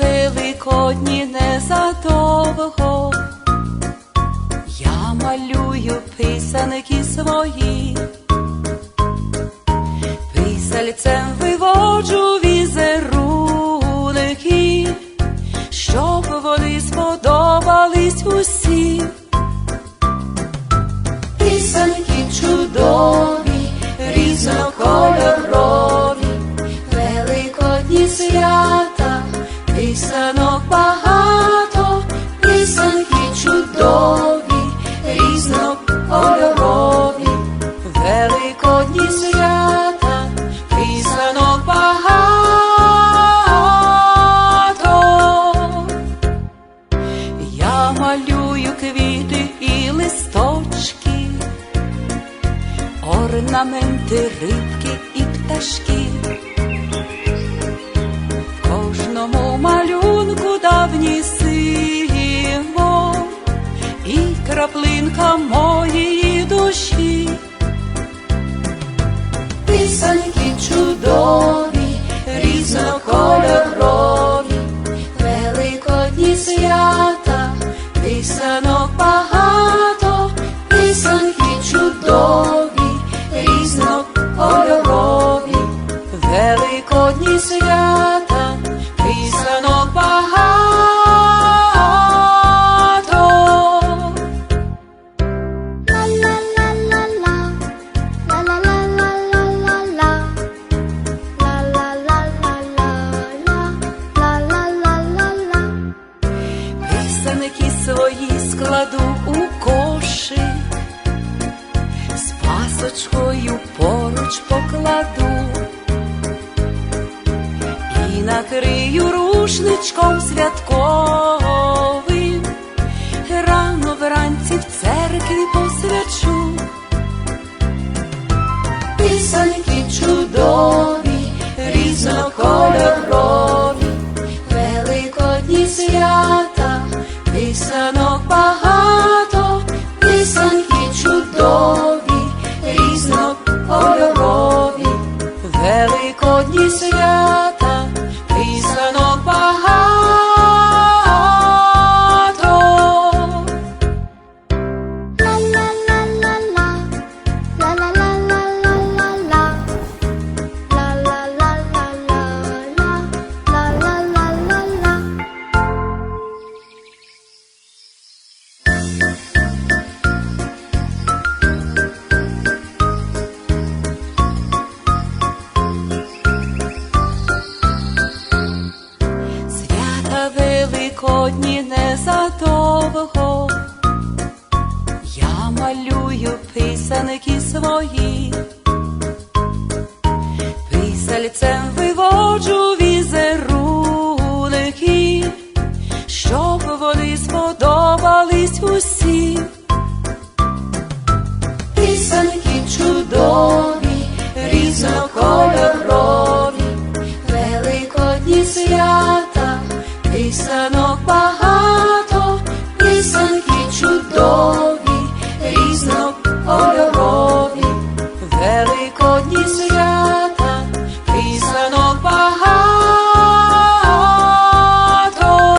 Великодні незадовго, я малюю писанки свої, писальцем усім. Писанки чудові, різнокольорові, великодні свята, писанок багато, писанки чудові, різнокольорові, великодні свята, квіти і листочки, орнаменти, рибки і пташки. В кожному малюнку давній символ і краплинка моєї душі. Писанки чудові, різнокольорові, великодні свята, пасочкою поруч покладу і накрию рушничком святковим, рано вранці в церкві посвячу. пісоньки чудові, великодні свята, великодні незадовго, я малюю писанки свої, писальцем виводжу візерунки, щоб вони сподобались усім.